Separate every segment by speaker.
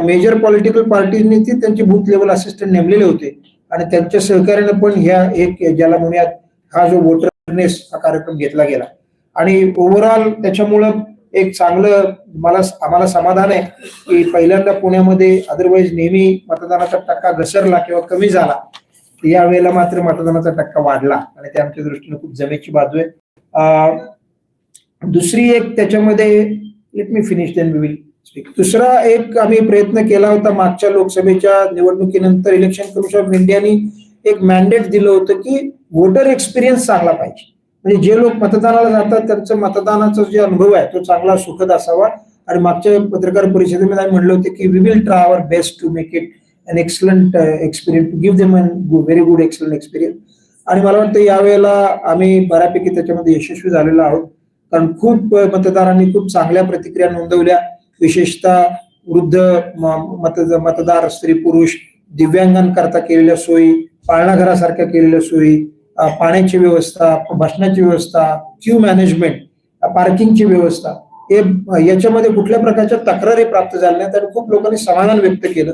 Speaker 1: Major political पार्टीजनी ती त्यांचे booth level assistant नेमलेले होते. आणि त्यांच्या सहकार्याने पण ह्या एक ज्याला म्हणूयात हा जो वोटरनेस हा कार्यक्रम घेतला गेला. आणि ओव्हरऑल त्याच्यामुळं एक चांगलं मला आम्हाला समाधान आहे की पहिल्यांदा पुण्यामध्ये अदरवाईज नेहमी मतदानाचा टक्का घसरला किंवा कमी झाला यावेळेला मात्र मतदानाचा टक्का वाढला. आणि ते आमच्या दृष्टीने खूप जमेची बाजू आहे. दुसरी एक त्याच्यामध्ये let me finish then will दुसरा एक आम्ही प्रयत्न केला होता मागच्या लोकसभेच्या निवडणुकीनंतर इलेक्शन कमिशन ऑफ इंडियानी एक मॅन्डेट दिलं होतं की वोटर एक्सपिरियन्स चांगला पाहिजे. म्हणजे जे लोक मतदानाला जातात त्यांचं मतदानाचा जो अनुभव आहे तो चांगला सुखद असावा. आणि मागच्या पत्रकार परिषदेमध्ये आम्ही म्हणलं होतं की we will try our best to make it an excellent experience to give them an very good excellent experience आणि मला वाटतं यावेळेला आम्ही बऱ्यापैकी त्याच्यामध्ये यशस्वी झालेलो आहोत. कारण खूप uh, मतदारांनी खूप चांगल्या प्रतिक्रिया नोंदवल्या. विशेषतः वृद्ध मतदार स्त्री पुरुष दिव्यांगांकरता केलेल्या सोयी पाळणाघरासारख्या केलेल्या सोयी पाण्याची व्यवस्था बसण्याची व्यवस्था क्यू मॅनेजमेंट पार्किंगची व्यवस्था हे याच्यामध्ये कुठल्या प्रकारच्या तक्रारी प्राप्त झाल्या नाहीत आणि खूप लोकांनी समाधान व्यक्त केलं.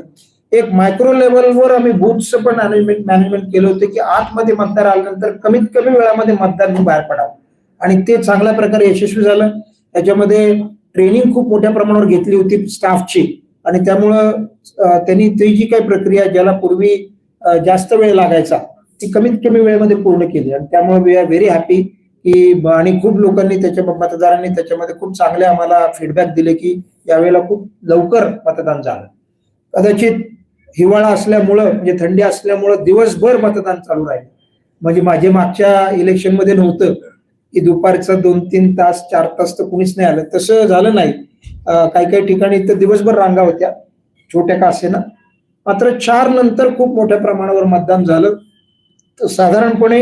Speaker 1: एक मायक्रो लेवलवर आम्ही बूथचं पण मॅनेजमेंट मॅनेजमेंट केलं होतं की आतमध्ये मतदार आल्यानंतर कमीत कमी वेळामध्ये मतदार बाहेर पडावं. आणि ते चांगल्या प्रकारे यशस्वी झालं. त्याच्यामध्ये ट्रेनिंग खूप मोठ्या प्रमाणावर घेतली होती स्टाफची. आणि त्यामुळं त्यांनी ती जी काही प्रक्रिया ज्याला पूर्वी जास्त वेळ लागायचा ती कमीत कमी वेळेमध्ये पूर्ण केली. आणि त्यामुळे वी आर व्हेरी हॅपी की आणि खूप लोकांनी त्याच्या मतदारांनी त्याच्यामध्ये खूप चांगले आम्हाला फीडबॅक दिले की यावेळेला खूप लवकर मतदान झालं. कदाचित हिवाळा असल्यामुळं म्हणजे थंडी असल्यामुळं दिवसभर मतदान चालू राहिलं. म्हणजे माझे मागच्या इलेक्शनमध्ये नव्हतं. की दुपारचा दोन तीन तास चार तास तर कुणीच नाही आलं. तसं झालं नाही. काही काही ठिकाणी तर दिवसभर रांगा होत्या. छोट्या का असेना मात्र चार नंतर खूप मोठ्या प्रमाणावर मतदान झालं. तर साधारणपणे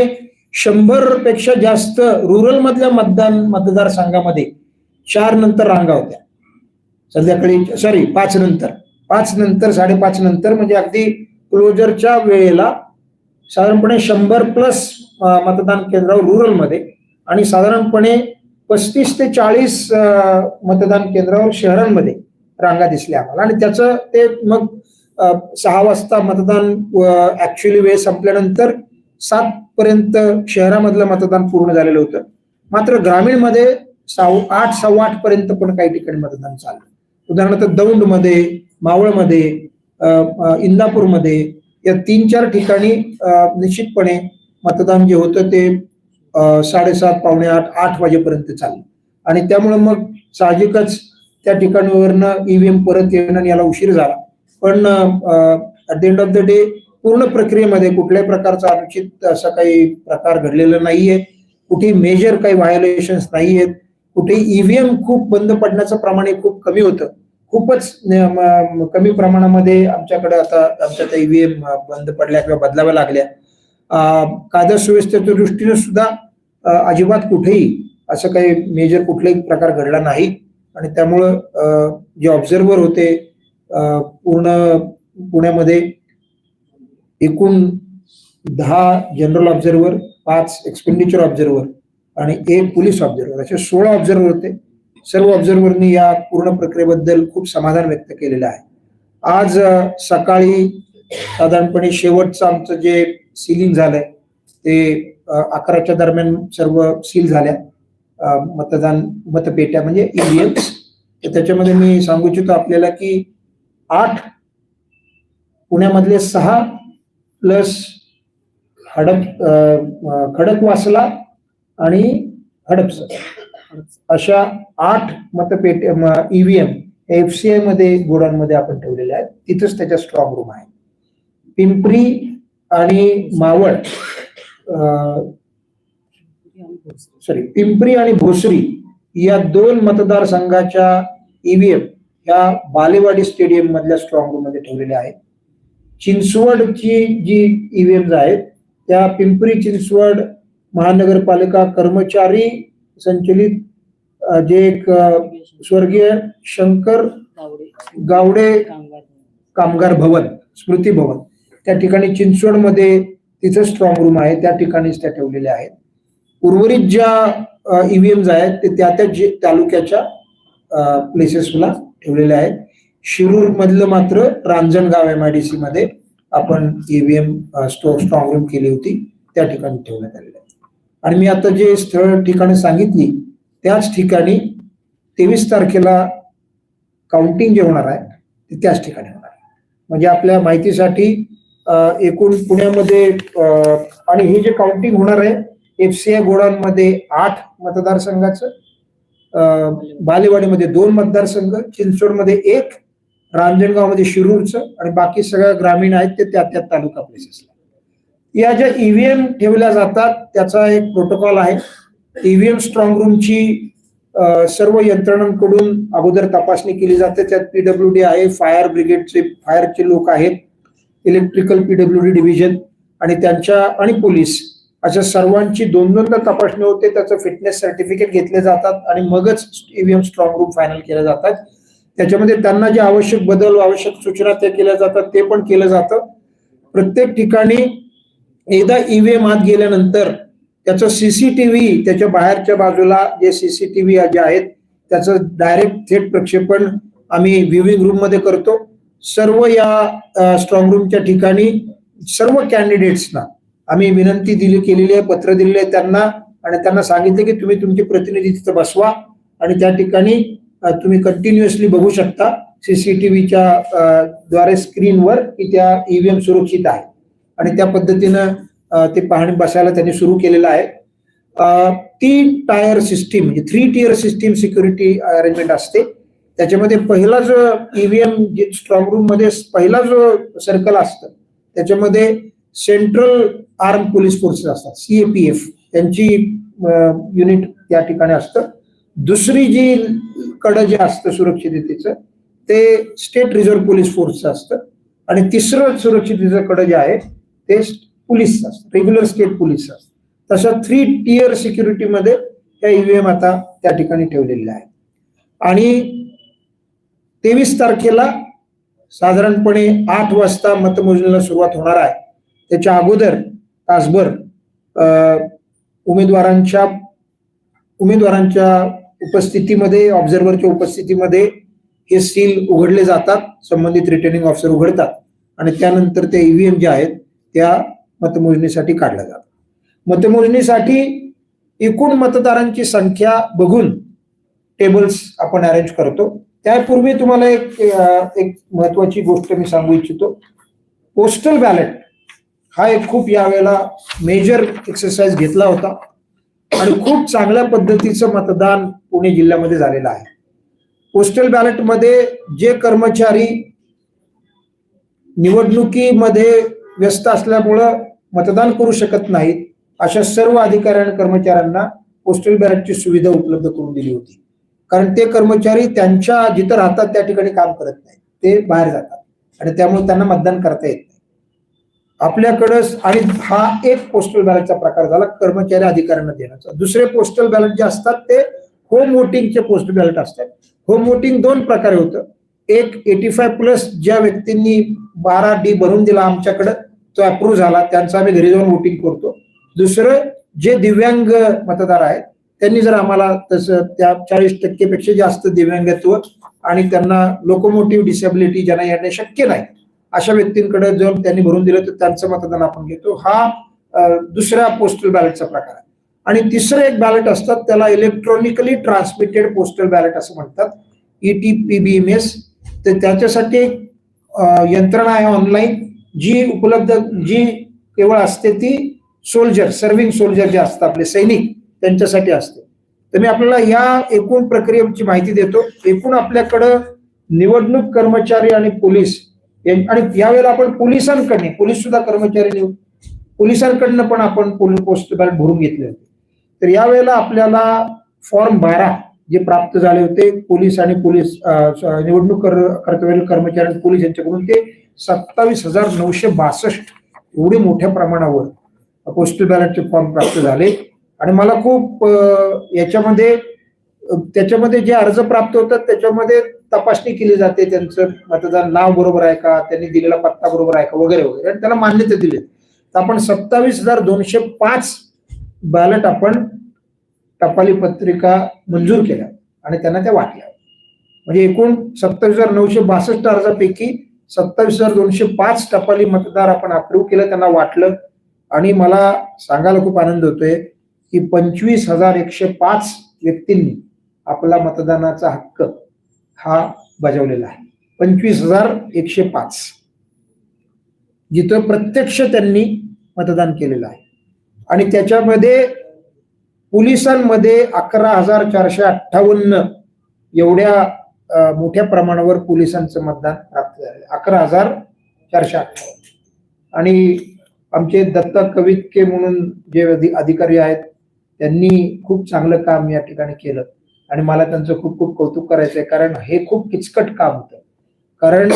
Speaker 1: शंभरपेक्षा जास्त रुरल मधल्या मतदान मतदारसंघामध्ये चार नंतर रांगा होत्या. संध्याकाळी सॉरी पाच नंतर. पाच नंतर साडेपाच नंतर म्हणजे अगदी क्लोजरच्या वेळेला साधारणपणे शंभर प्लस मतदान केंद्रावर रुरलमध्ये आणि साधारणपणे पस्तीस ते चाळीस मतदान केंद्रावर शहरांमध्ये रांगा दिसल्या आम्हाला. आणि त्याचं ते मग सहा वाजता मतदान ऍक्च्युली वेळ संपल्यानंतर सात पर्यंत शहरामधलं मतदान पूर्ण झालेलं होतं. मात्र ग्रामीणमध्ये साव आठ सव्वा आठ पर्यंत पण काही ठिकाणी मतदान चाललं उदाहरणार्थ दौंडमध्ये मावळमध्ये अ, इंदापूरमध्ये या तीन चार ठिकाणी निश्चितपणे मतदान जे होतं ते साडेसात पावणे आठ आठ वाजेपर्यंत चाललं. आणि त्यामुळे मग साहजिकच त्या ठिकाणीवरनं ईव्हीएम परत येणं याला उशीर झाला. पण at the end of the day पूर्ण प्रक्रियेमध्ये कुठल्याही प्रकारचा अनुचित असा काही प्रकार घडलेला नाहीये. कुठे मेजर काही व्हायोलेशन नाहीयेत. कुठे ईव्हीएम खूप बंद पडण्याचं प्रमाण हे खूप कमी होतं. खूपच कमी प्रमाणामध्ये आमच्याकडे आता आमच्या त्या ईव्हीएम बंद पडल्या किंवा बदलाव्या लागल्या. कायदा सुव्यवस्थेच्या दृष्टीने सुद्धा अजिबात कुठेही असं काही मेजर कुठलाही प्रकार घडला नाही. आणि त्यामुळं जे ऑब्झर्वर होते पूर्ण पुण्यामध्ये एकूण दहा जनरल ऑब्झर्वर पाच एक्सपेंडिचर ऑब्झर्वर आणि एक पोलीस ऑब्झर्वर असे सोळा ऑब्झर्वर होते. सर्व ऑब्झर्वरनी या पूर्ण प्रक्रियेबद्दल खूप समाधान व्यक्त केलेलं आहे. आज सकाळी साधारणपणे शेवटचं आमचं जे सिलिंग झालंय ते अकराच्या दरम्यान सर्व सील झाल्या. मतदान मतपेट्या म्हणजे ईव्हीएम्स त्याच्यामध्ये मी सांगू इच्छितो आपल्याला की आठ पुण्यामधले सहा प्लस हडप खडकवासला आणि हडपसर. अशा आठ मतपेटे ईव्हीएम एफसीआयमध्ये गोडांमध्ये आपण ठेवलेले आहेत. तिथंच त्याच्या स्ट्रॉंग रूम आहे. पिंपरी आणि मावळ सॉरी पिंपरी आणि भोसरी या दोन मतदारसंघाच्या ईव्हीएम या बालेवाडी स्टेडियम मधल्या स्ट्रॉंग रूममध्ये ठेवलेल्या आहेत. चिंचवडची जी ईव्हीएम्स आहेत त्या पिंपरी चिंचवड महानगरपालिका कर्मचारी संचलित जे एक स्वर्गीय शंकर गावडे. कामगार भवन स्मृती भवन त्या ठिकाणी चिंचवडमध्ये तिथं स्ट्रॉंग रूम आहे त्या ठिकाणीच त्या ठेवलेल्या आहेत. उर्वरित ज्या ईव्हीएम्स आहेत ते त्या त्या जे तालुक्याच्या प्लेसेसला ठेवलेल्या आहेत. शिरूर मधलं मात्र Ranjangaon M I D C मध्ये आपण ईव्हीएम स्टोर स्ट्रॉंग रूम केली होती त्या ठिकाणी ठेवण्यात आलेली आहे आणि मी आता जे स्थळ ठिकाणी सांगितली त्याच ठिकाणी तेवीस तारखेला काउंटिंग जे होणार आहे ते त्याच ठिकाणी होणार आहे. म्हणजे आपल्या माहितीसाठी एकूण पुण्यामध्ये आणि हे जे काउंटिंग होणार आहे एफ सी गोडांमध्ये आठ मतदारसंघाचं बालेवाडीमध्ये दोन मतदारसंघ चिंचवडमध्ये एक रांजणगावमध्ये शिरूरचं आणि बाकी सगळ्या ग्रामीण आहेत ते त्या त्या तालुका प्लेसेसला या ज्या ईव्हीएम ठेवल्या जातात त्याचा एक प्रोटोकॉल आहे. ईव्हीएम स्ट्रॉंग रूमची सर्व यंत्रणांकडून अगोदर तपासणी केली जाते. त्यात पीडब्ल्यू डी आहे फायर ब्रिगेडचे फायरचे लोक आहेत. इलेक्ट्रिकल पीडब्ल्यू डी डिव्हिजन आणि त्यांच्या आणि पोलीस अशा सर्वांची दोन दोनदा तपासणी होते. त्याचं फिटनेस सर्टिफिकेट घेतले जातात आणि मगच ईव्हीएम स्ट्रॉंग रूम फायनल केल्या जातात. त्याच्यामध्ये त्यांना जे आवश्यक बदल आवश्यक सूचना त्या केल्या जातात ते पण केलं जातं. प्रत्येक ठिकाणी एकदा ईव्हीएम आत गेल्यानंतर त्याचं सीसीटीव्ही त्याच्या बाहेरच्या बाजूला जे सीसीटीव्ही जे आहेत त्याचं डायरेक्ट थेट प्रक्षेपण आम्ही व्ह्युविंग रूममध्ये करतो. सर्व या स्ट्रॉंग रूमच्या ठिकाणी सर्व कॅन्डिडेट्सना आम्ही विनंती दिली केलेली आहे पत्र दिलेले आहे त्यांना आणि त्यांना सांगितले की तुम्ही तुमचे प्रतिनिधी तिथं बसवा आणि त्या ठिकाणी तुम्ही कंटिन्युअसली बघू शकता. सीसीटीव्हीच्या द्वारे स्क्रीनवर की त्या ईव्हीएम सुरक्षित आहे. आणि त्या पद्धतीनं ते पाहणी बसायला त्यांनी सुरू केलेलं आहे. तीन टायर सिस्टीम म्हणजे three tier system security arrangement असते. त्याच्यामध्ये पहिला जो ईव्हीएम स्ट्रॉंग रूममध्ये पहिला जो सर्कल असतं त्याच्यामध्ये सेंट्रल आर्म पोलीस फोर्सेस असतात सीएपीएफ त्यांची युनिट त्या ठिकाणी असतं. दुसरी जी कडं जे असतं सुरक्षिततेचं ते स्टेट रिझर्व्ह पोलीस फोर्सचं असतं. आणि तिसरं सुरक्षिततेचं कडं जे आहे ते पोलीस असतं रेग्युलर स्टेट पोलीस असतं. तसं थ्री टियर सिक्युरिटीमध्ये त्या ईव्हीएम आता त्या ठिकाणी ठेवलेल्या आहेत. आणि तेवीस तारखेला साधारणपणे आठ वाजता मतमोजणीला सुरुवात होणार आहे. त्याच्या अगोदर तासभर उमेदवारांच्या उमेदवारांच्या उपस्थितीमध्ये ऑब्झर्व्हरच्या उपस्थितीमध्ये हे सील उघडले जातात संबंधित रिटर्निंग ऑफिसर उघडतात आणि त्यानंतर ते ईव्हीएम जे आहेत त्या मतमोजणीसाठी काढल्या जातात. मतमोजणीसाठी एकूण मतदारांची संख्या बघून टेबल्स आपण अरेंज करतो. त्यापूर्वी तुम्हाला एक एक महत्वाची गोष्ट मी सांगू इच्छितो. पोस्टल बॅलेट हा एक खूप यावेळेला मेजर एक्सरसाइज घेतला होता. आणि खूप चांगल्या पद्धतीचं मतदान पुणे जिल्ह्यामध्ये झालेलं आहे. पोस्टल बॅलेटमध्ये जे कर्मचारी निवडणुकीमध्ये व्यस्त असल्यामुळं मतदान करू शकत नाहीत अशा सर्व अधिकारी आणि कर्मचाऱ्यांना पोस्टल बॅलेटची सुविधा उपलब्ध करून दिली होती. कारण ते कर्मचारी त्यांच्या जिथं राहतात त्या ठिकाणी काम करत नाहीत. ते बाहेर जातात. आणि त्यामुळे त्यांना मतदान करता येत नाही. आपल्याकडं आणि हा एक पोस्टल बॅलेटचा प्रकार झाला कर्मचारी अधिकाऱ्यांना देण्याचा. दुसरे पोस्टल बॅलेट जे असतात ते होम वोटिंगचे पोस्टल बॅलेट असतात. होम वोटिंग दोन प्रकारे होतं. एक एटी फाय प्लस ज्या व्यक्तींनी बारा डी भरून दिला आमच्याकडं तो अप्रूव्ह झाला. त्यांचं आम्ही घरी जाऊन वोटिंग करतो. दुसरं जे दिव्यांग मतदार आहेत त्यांनी जर आम्हाला तसं त्या चाळीस टक्केपेक्षा जास्त दिव्यांगत्व आणि त्यांना लोकोमोटिव्ह डिसेबिलिटी ज्यांना येणे शक्य नाही अशा व्यक्तींकडे जर त्यांनी भरून दिलं तर त्यांचं मतदान आपण घेतो. हा दुसऱ्या पोस्टल बॅलेटचा प्रकार आहे. आणि तिसरं एक बॅलेट असतात त्याला इलेक्ट्रॉनिकली ट्रान्समिटेड पोस्टल बॅलेट असं म्हणतात. E T P B M S तर त्याच्यासाठी एक यंत्रणा आहे ऑनलाईन जी उपलब्ध जी केवळ असते ती सोल्जर सर्व्हिंग सोल्जर जे असतात आपले सैनिक त्यांच्यासाठी असते. तर मी आपल्याला या एकूण प्रक्रियेची माहिती देतो. एकूण आपल्याकडं निवडणूक कर्मचारी आणि पोलीस आणि यावेळेला आपण पोलिसांकडे पोलीस सुद्धा कर्मचारी निवड पोलिसांकडनं पण आपण पोलीस पोस्ट बॅलेट भरून घेतले होते. तर यावेळेला आपल्याला फॉर्म बारा जे प्राप्त झाले होते पोलीस आणि पोलीस निवडणूक कर- कर्तव्य कर्मचारी आणि पोलीस यांच्याकडून ते सत्तावीस हजार नऊशे बासष्ट एवढे मोठ्या प्रमाणावर पोस्टल बॅलेटचे फॉर्म प्राप्त झाले. आणि मला खूप याच्यामध्ये त्याच्यामध्ये जे अर्ज प्राप्त होतात त्याच्यामध्ये तपासणी केली जाते त्यांचं. मतदान नाव बरोबर आहे का? त्यांनी दिलेला पत्ता बरोबर आहे का? वगैरे वगैरे. आणि त्याला मान्यता दिली तर आपण सत्तावीस हजार दोनशे पाच बॅलेट आपण टपाली पत्रिका मंजूर केल्या आणि त्यांना त्या वाटल्या. म्हणजे एकूण सत्तावीस हजार नऊशे बासष्ट अर्जापैकी सत्तावीस हजार दोनशे पाच टपाली मतदार आपण अप्रूव्ह केलं त्यांना वाटलं. आणि मला सांगायला खूप आनंद होतोय. की पंचवीस हजार एकशे पाच व्यक्तींनी आपला मतदानाचा हक्क हा बजावलेला आहे. पंचवीस हजार एकशे पाच. जिथं प्रत्यक्ष त्यांनी मतदान केलेलं आहे. आणि त्याच्यामध्ये पोलिसांमध्ये अकरा हजार चारशे अठ्ठावन्न एवढ्या मोठ्या प्रमाणावर पोलिसांचं मतदान प्राप्त झालं अकरा हजार चारशे अठ्ठावन्न. आणि आमचे दत्ता कवितके म्हणून जे अधिकारी आहेत त्यांनी खूप चांगलं काम या ठिकाणी केलं. आणि मला त्यांचं खूप खूप कौतुक करायचंय. कारण हे खूप किचकट काम होतं. कारण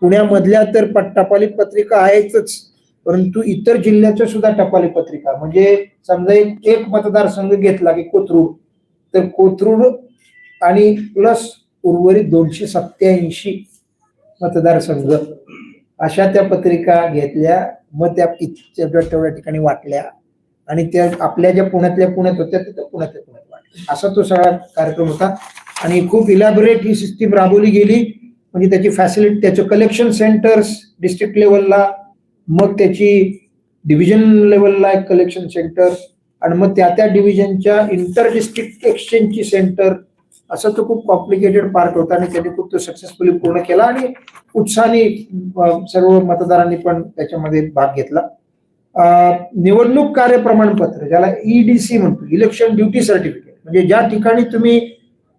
Speaker 1: पुण्यामधल्या तर टपाली पत्रिका आहेच परंतु इतर जिल्ह्याच्या सुद्धा टपाली पत्रिका. म्हणजे समजा एक एक मतदारसंघ घेतला की कोथरूड. तर कोथरूड आणि प्लस उर्वरित दोनशे सत्याऐंशी मतदारसंघ अशा त्या पत्रिका घेतल्या. मग त्या तेवढ्या ठिकाणी वाटल्या. आणि त्या आपल्या ज्या पुण्यातल्या पुण्यात होत्या त्या पुण्यातल्या पुण्यात वाटल्या असा तो सगळा कार्यक्रम होता. आणि खूप इलॅबोरेट ही सिस्टीम राबवली गेली. म्हणजे त्याची फॅसिलिटी त्याचं कलेक्शन सेंटर्स डिस्ट्रिक्ट लेवलला मग त्याची डिव्हिजन लेवलला एक कलेक्शन सेंटर आणि मग त्या त्या डिव्हिजनच्या इंटर डिस्ट्रिक्ट एक्सचेंजची सेंटर असं तो खूप कॉम्प्लिकेटेड पार्ट होता आणि त्यांनी खूप तो सक्सेसफुली पूर्ण केला आणि उत्साहाने सर्व मतदारांनी पण त्याच्यामध्ये भाग घेतला. निवडणूक कार्य प्रमाणपत्र ज्याला ईडीसी म्हणतो इलेक्शन ड्युटी सर्टिफिकेट म्हणजे ज्या ठिकाणी तुम्ही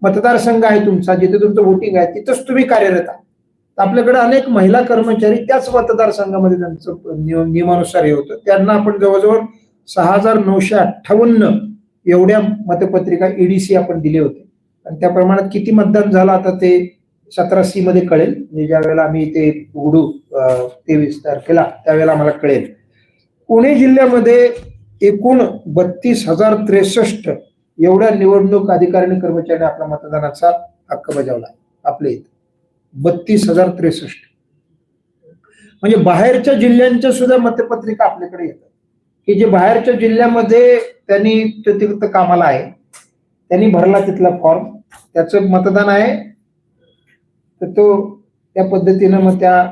Speaker 1: मतदारसंघ आहे तुमचा जिथे तुमचं वोटिंग आहे तिथंच तुम्ही कार्यरत आहात. तर आपल्याकडे अनेक महिला कर्मचारी त्याच मतदारसंघामध्ये त्यांचं नियम- नियमानुसार हे होतं. त्यांना आपण जवळजवळ सहा हजार नऊशे अठ्ठावन्न एवढ्या मतपत्रिका ईडीसी आपण दिले होते. आणि त्या प्रमाणात किती मतदान झालं आता ते सतरा सी मध्ये कळेल. म्हणजे ज्या वेळेला आम्ही ते उघडू तेवीस तारखेला त्यावेळेला आम्हाला कळेल. पुणे जिल्ह्यामध्ये एकूण बत्तीस हजार त्रेसष्ट एवढ्या निवडणूक अधिकारी आणि कर्मचाऱ्यांनी आपला मतदानाचा हक्क बजावला. आहे आपल्या बत्तीस हजार त्रेसष्ट. म्हणजे बाहेरच्या जिल्ह्यांच्या सुद्धा मतपत्रिका आपल्याकडे येतात. की जे बाहेरच्या जिल्ह्यामध्ये त्यांनी तिथं कामाला आहे. त्यांनी भरला तिथला फॉर्म त्याचं मतदान आहे. तर तो त्या पद्धतीनं मग त्या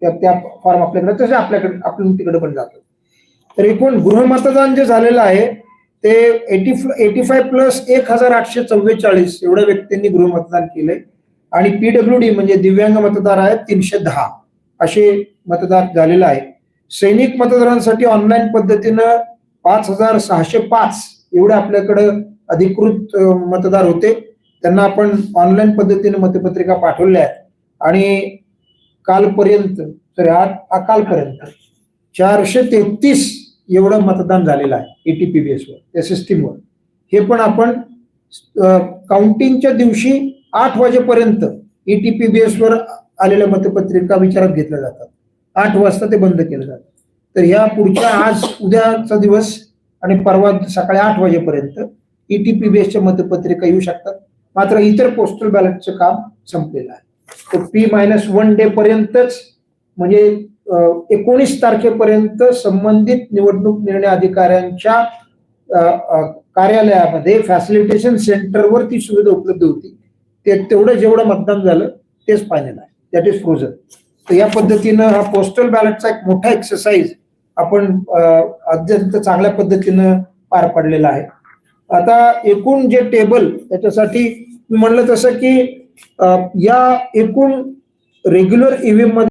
Speaker 1: त्या- त्या फॉर्म आपल्याकडे तसे आपल्याकडे आपण तिकडे पण जातो. तर एकूण गृहमतदान जे झालेलं आहे ते एटी एटी फाय प्लस एक हजार आठशे चव्वेचाळीस एवढ्या व्यक्तींनी गृहमतदान केलंय. आणि पीडब्ल्यू डी म्हणजे दिव्यांग मतदार आहेत तीनशे दहा असे मतदार झालेलं आहे. सैनिक मतदारांसाठी ऑनलाईन पद्धतीनं पाच हजार सहाशे पाच एवढे आपल्याकडं अधिकृत मतदार होते. त्यांना आपण ऑनलाईन पद्धतीने मतपत्रिका पाठवल्या आहेत. आणि कालपर्यंत सॉरी आज अकालपर्यंत कालपर्यंत चारशे तेहतीस एवढं मतदान झालेलं आहे एटीपीबीएस वर त्या सिस्टीमवर हे पण आपण काउंटिंगच्या दिवशी आठ वाजेपर्यंत एटीपीबीएस वर आलेल्या मतपत्रिका विचारात घेतल्या जातात. आठ वाजता ते बंद केलं जातं. तर ह्या पुढच्या आज उद्याचा दिवस आणि परवा सकाळी आठ वाजेपर्यंत E ईटीपीबीएसच्या मतपत्रिका येऊ शकतात. मात्र इतर पोस्टल बॅलेटचं काम संपलेलं आहे. तर पी मायनस वन डे पर्यंतच म्हणजे एकोणीस तारखेपर्यंत संबंधित निवडणूक निर्णय अधिकाऱ्यांच्या कार्यालयामध्ये फॅसिलिटेशन सेंटरवर ती सुविधा उपलब्ध होती. ते तेवढं जेवढं मतदान झालं तेच फायनल आहे. दॅट इज फ्रोझन तर या पद्धतीनं हा पोस्टल बॅलेटचा एक मोठा एक्सरसाइज आपण अत्यंत चांगल्या पद्धतीनं पार पाडलेला आहे. आता एकूण जे टेबल त्याच्यासाठी म्हणलं तसं की या एकूण रेग्युलर ईव्हीएममध्ये